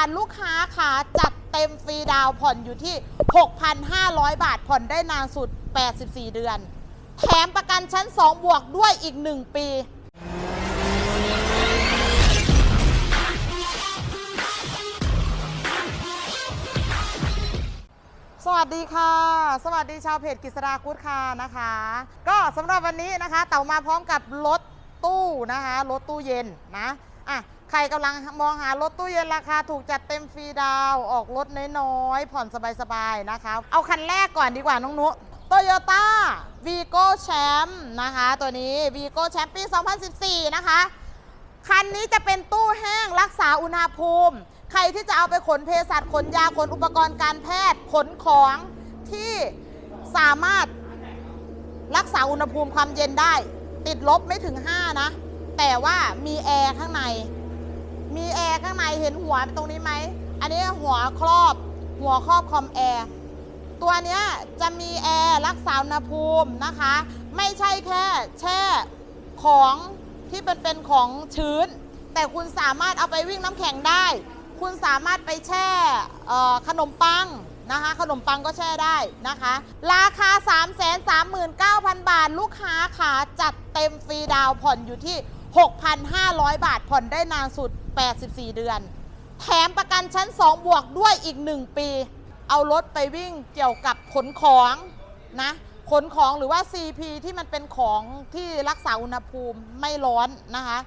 าทลูกค้าขาจัดเต็มฟรีดาวผ่อนอยู่ที่ 6,500 บาทผ่อนได้นานสุด 84 เดือน แถมประกันชั้น 2 บวกด้วยอีก 1 ปีสวัสดีค่ะ สวัสดีชาวเพจกิษดากุดค่ะนะคะ ก็สำหรับวันนี้นะคะ เต่ามาพร้อมกับรถ ตู้นะคะรถตู้เย็นนะอะใครกำลังมองหารถตู้เย็นราคาถูกจัดเต็มฟรีดาวออกรถน้อยๆผ่อนสบายๆนะคะเอาคันแรกก่อนดีกว่าน้องนุโตโยต้าวีโก้แชมป์นะคะตัวนี้วีโก้แชมป์ปี 2014 นะคะ คันนี้จะเป็นตู้แห้งรักษาอุณหภูมิ ใครที่จะเอาไปขนเภสัชขนยา ขนอุปกรณ์การแพทย์ ขนของที่สามารถรักษาอุณหภูมิความเย็นได้ ติดลบไม่ถึง 5 นะ แต่ว่ามีแอร์ข้างใน มีแอร์ข้างในเห็นหัวตรงนี้ไหม อันนี้หัวครอบ หัวครอบคอมแอร์ ตัวนี้จะมีแอร์รักษาอุณหภูมินะคะ ไม่ใช่แค่แช่ของที่เป็นเป็นของชื้น แต่คุณสามารถเอาไปวิ่งน้ำแข็งได้ คุณสามารถไปแช่ขนมปัง นะคะ ขนมปังก็แช่ได้นะคะ ราคา 3 3 9 0 0 0 บาท ลูกค้าขาจัดเต็มฟรีดาวผ่อนอยู่ที่ 6,500 บาท ผ่อนได้นานสุด 84 เดือน แถมประกันชั้น 2 บวกด้วยอีก 1 ปี เอารถไปวิ่งเกี่ยวกับขนของนะขนของหรือว่า CP ที่มันเป็นของที่รักษาอุณหภูมิไม่ร้อนนะคะ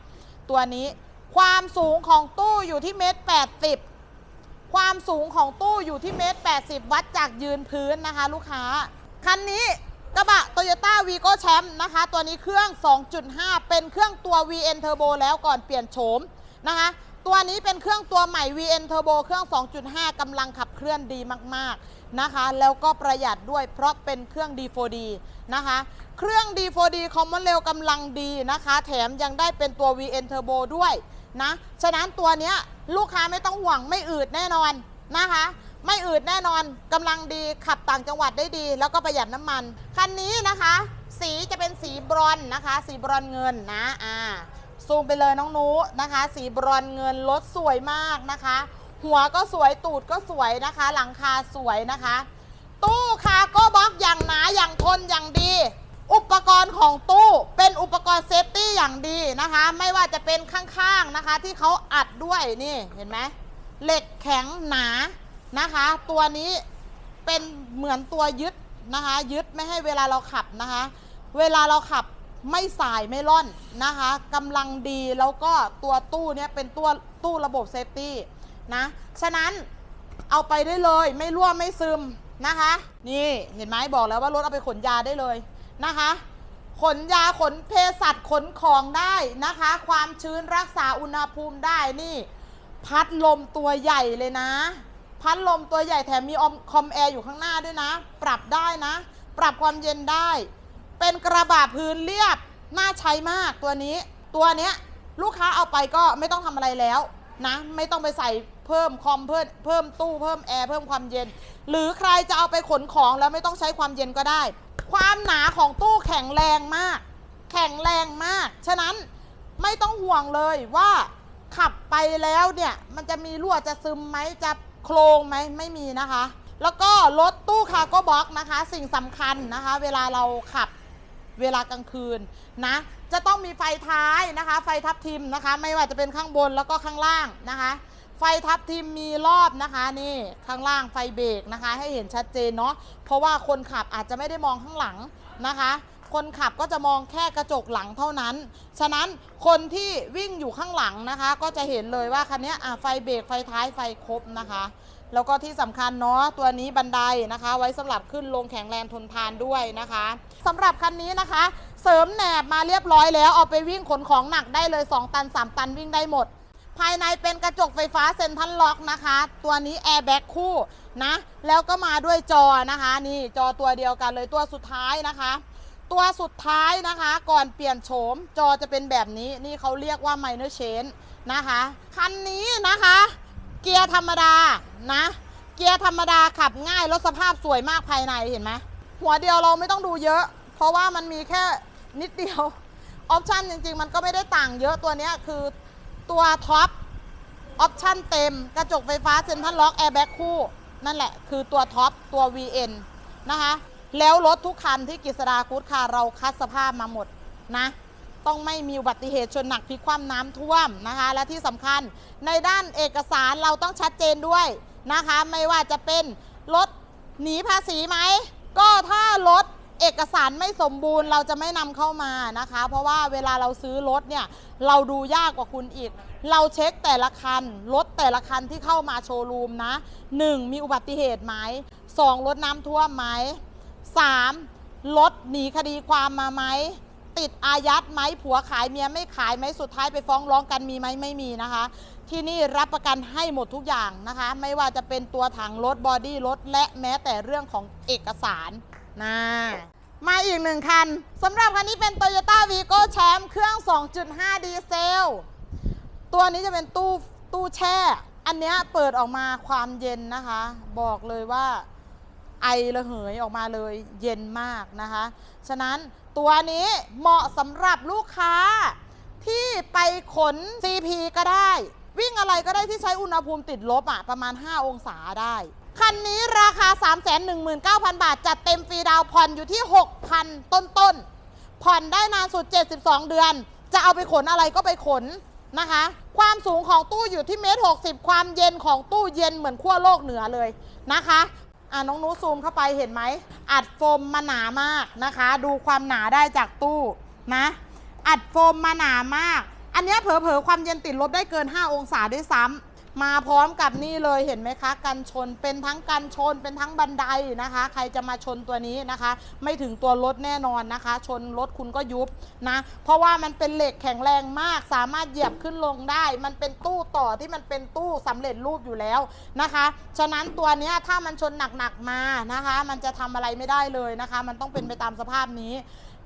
ตัวนี้ความสูงของตู้อยู่ที่เมตร80 ความสูงของตู้อยู่ที่เมตร80 วัดจากยืนพื้นนะคะ ลูกค้า คันนี้กระบะ Toyota Vigo Champ นะคะ ตัวนี้เครื่อง 2.5 เป็นเครื่องตัว VN Turbo แล้วก่อนเปลี่ยนโฉมนะคะ ตัวนี้เป็นเครื่องตัวใหม่ VN Turbo เครื่อง 2.5กำลังขับเคลื่อนดีมาก ๆนะคะ แล้วก็ประหยัดด้วยเพราะเป็นเครื่อง D4D นะคะ เครื่อง D4D คอมมอนเร็วกำลังดีนะคะ แถมยังได้เป็นตัว VN Turbo ด้วย นะ ฉะนั้นตัวเนี้ยลูกค้าไม่ต้องห่วงไม่อืดแน่นอนนะคะ ไม่อืดแน่นอนกำลังดีขับต่างจังหวัดได้ดี แล้วก็ประหยัดน้ำมัน คันนี้นะคะ สีจะเป็นสีบรอนนะคะ สีบรอนเงินนะอ่าซูมไปเลยน้องนูนะคะ สีบรอนเงินรถสวยมากนะคะ หัวก็สวยตูดก็สวยนะคะ หลังคาสวยนะคะ ตู้คาก้บ็อกอย่างหนาอย่างทนอย่างดี อุปกรณ์ของตู้เป็นอุปกรณ์เซฟตี้อย่างดีนะคะ ไม่ว่าจะเป็นข้างๆนะคะ ที่เขาอัดด้วยนี่เห็นไหมเหล็กแข็งหนานะคะ ตัวนี้เป็นเหมือนตัวยึดนะคะ ยึดไม่ให้เวลาเราขับนะคะ เวลาเราขับไม่สายไม่ล่อนนะคะกำลังดีแล้วก็ตัวตู้เนี้ยเป็นตัวตู้ระบบเซฟตี้นะฉะนั้นเอาไปได้เลยไม่รั่วไม่ซึมนะคะ นี่เห็นไหมบอกแล้วว่ารถเอาไปขนยาได้เลย นะคะ ขนยาขนเภสัชขนของได้นะคะ ความชื้นรักษาอุณหภูมิได้นี่ พัดลมตัวใหญ่เลยนะ พัดลมตัวใหญ่แถมมีอมคอมแอร์อยู่ข้างหน้าด้วยนะ ปรับได้นะ ปรับความเย็นได้ เป็นกระบะพื้นเรียบน่าใช้มากตัวนี้ ตัวเนี้ยลูกค้าเอาไปก็ไม่ต้องทำอะไรแล้วนะไม่ต้องไปใส่เพิ่มคอมเพิ่มเพิ่มตู้เพิ่มแอร์เพิ่มความเย็น หรือใครจะเอาไปขนของแล้วไม่ต้องใช้ความเย็นก็ได้ ความหนาของตู้แข็งแรงมาก แข็งแรงมาก ฉะนั้นไม่ต้องห่วงเลยว่าขับไปแล้วเนี่ยมันจะมีรั่วจะซึมไหมจะโครงไหมไม่มีนะคะ แล้วก็รถตู้คาร์โก้บ็อกนะคะ สิ่งสำคัญนะคะ เวลาเราขับเวลากลางคืนนะ จะต้องมีไฟท้ายนะคะ ไฟทับทิมนะคะ ไม่ว่าจะเป็นข้างบนแล้วก็ข้างล่างนะคะ ไฟทับทิมมีรอบนะคะนี่ข้างล่างไฟเบรกนะคะ ให้เห็นชัดเจนเนาะเพราะว่าคนขับอาจจะไม่ได้มองข้างหลังนะคะ คนขับก็จะมองแค่กระจกหลังเท่านั้น ฉะนั้นคนที่วิ่งอยู่ข้างหลังนะคะ ก็จะเห็นเลยว่าคันนี้อะไฟเบรกไฟท้ายไฟครบนะคะแล้วก็ที่สำคัญเนาะตัวนี้บันไดนะคะ ไว้สำหรับขึ้นลงแข็งแรงทนทานด้วยนะคะสำหรับคันนี้นะคะ เสริมแหนบมาเรียบร้อยแล้วเอาไปวิ่งขนของหนักได้เลย 2 ตัน 3 ตันวิ่งได้หมด ภายในเป็นกระจกไฟฟ้าเซ็นทรัลล็อกนะคะ ตัวนี้แอร์แบ็กคู่นะ แล้วก็มาด้วยจอนะคะ นี่จอตัวเดียวกันเลยตัวสุดท้ายนะคะ ตัวสุดท้ายนะคะ ก่อนเปลี่ยนโฉม จอจะเป็นแบบนี้นี่เขาเรียกว่า minor change นะคะ คันนี้นะคะ เกียร์ธรรมดานะ เกียร์ธรรมดาขับง่ายรถสภาพสวยมากภายในเห็นไหมหัวเดียวเราไม่ต้องดูเยอะ เพราะว่ามันมีแค่นิดเดียวออปชันจริงๆ มันก็ไม่ได้ต่างเยอะตัวนี้คือ ตัวท็อปออปชั่นเต็ม กระจกไฟฟ้าเซ็นทรัลล็อกแอร์แบ็กคู่ นั่นแหละ คือตัวท็อปตัว VN นะคะ แล้วรถทุกคันที่กิษดาคูดคาเราคัดสภาพมาหมดนะ ต้องไม่มีอุบัติเหตุชนหนักพลิกคว่ำน้ำท่วมนะคะ และที่สำคัญในด้านเอกสารเราต้องชัดเจนด้วยนะคะ ไม่ว่าจะเป็นรถหนีภาษีไหม ก็ถ้ารถ เอกสารไม่สมบูรณ์เราจะไม่นำเข้ามานะคะ เพราะว่าเวลาเราซื้อรถเนี่ยเราดูยากกว่าคุณอีก เราเช็คแต่ละคันรถแต่ละคันที่เข้ามาโชว์รูมนะ 1. มีอุบัติเหตุไหม 2. รถน้ำท่วมไหม 3. รถหนีคดีความมาไหม ติดอายัดไหมผัวขายเมียไม่ขายไหมสุดท้ายไปฟ้องร้องกันมีไหมไม่มีนะคะ ที่นี่รับประกันให้หมดทุกอย่างนะคะ ไม่ว่าจะเป็นตัวถังรถบอดี้รถและแม้แต่เรื่องของเอกสาร นะมาอีกหนึ่งคันสำหรับคันนี้เป็น Toyota Vigo Champ เครื่อง 2.5 ดีเซล ตัวนี้จะเป็นตู้ตู้แช่ อันเนี้ยเปิดออกมาความเย็นนะคะ บอกเลยว่าไอระเหยออกมาเลยเย็นมากนะคะ ฉะนั้นตัวนี้เหมาะสำหรับลูกค้าที่ไปขน CP ก็ได้ วิ่งอะไรก็ได้ที่ใช้อุณหภูมิติดลบอะประมาณ 5 องศาได้ คันนี้ราคา 319,000 บาท จัดเต็มฟรีดาวผ่อนอยู่ที่ 6,000 ต้นๆผ่อนได้นานสุด 72 เดือน จะเอาไปขนอะไรก็ไปขนนะคะ ความสูงของตู้อยู่ที่เมตร60 ความเย็นของตู้เย็นเหมือนขั้วโลกเหนือเลยนะคะอะน้องนูซูมเข้าไปเห็นไหม อัดโฟมมาหนามากนะคะ ดูความหนาได้จากตู้นะ อัดโฟมมาหนามาก อันนี้เผลอๆความเย็นติดลบได้เกิน 5 องศาด้วยซ้ำ มาพร้อมกับนี่เลยเห็นไหมคะ กันชนเป็นทั้งกันชนเป็นทั้งบันไดนะคะ ใครจะมาชนตัวนี้นะคะ ไม่ถึงตัวรถแน่นอนนะคะ ชนรถคุณก็ยุบนะ เพราะว่ามันเป็นเหล็กแข็งแรงมาก สามารถเหยียบขึ้นลงได้ มันเป็นตู้ต่อที่มันเป็นตู้สำเร็จรูปอยู่แล้วนะคะ ฉะนั้นตัวนี้ถ้ามันชนหนักๆมานะคะ มันจะทำอะไรไม่ได้เลยนะคะ มันต้องเป็นไปตามสภาพนี้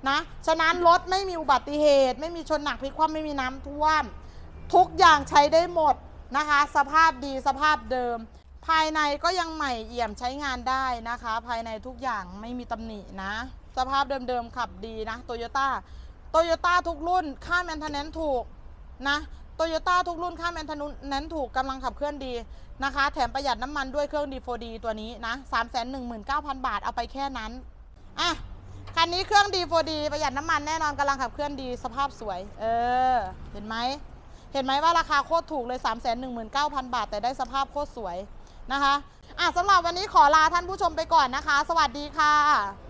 นะ ฉะนั้นรถไม่มีอุบัติเหตุ ไม่มีชนหนักพลิกคว่ำไม่มีน้ำท่วม ทุกอย่างใช้ได้หมด นะคะ สภาพดีสภาพเดิม ภายในก็ยังใหม่เอี่ยมใช้งานได้นะคะ ภายในทุกอย่างไม่มีตำหนินะ สภาพเดิมๆขับดีนะโตโยต้าโตโยต้าทุกรุ่นค่าแมนเทนแนนถูกนะโตโยต้าทุกรุ่นค่าแมนเทนแนนถูกกำลังขับเคลื่อนดีนะคะ แถมประหยัดน้ำมันด้วยเครื่องดีโฟดีตัวนี้นะ3 1 9 0 0 0บาทเอาไปแค่นั้นอะคันนี้เครื่องดีโฟดีประหยัดน้ำมันแน่นอนกำลังขับเคลื่อนดีสภาพสวย เออ เห็นไหม เห็นไหมว่าราคาโคตรถูกเลย 3 1 9 0 0 0 บาท แต่ได้สภาพโคตรสวยนะคะอะสำหรับวันนี้ขอลาท่านผู้ชมไปก่อนนะคะ สวัสดีค่ะ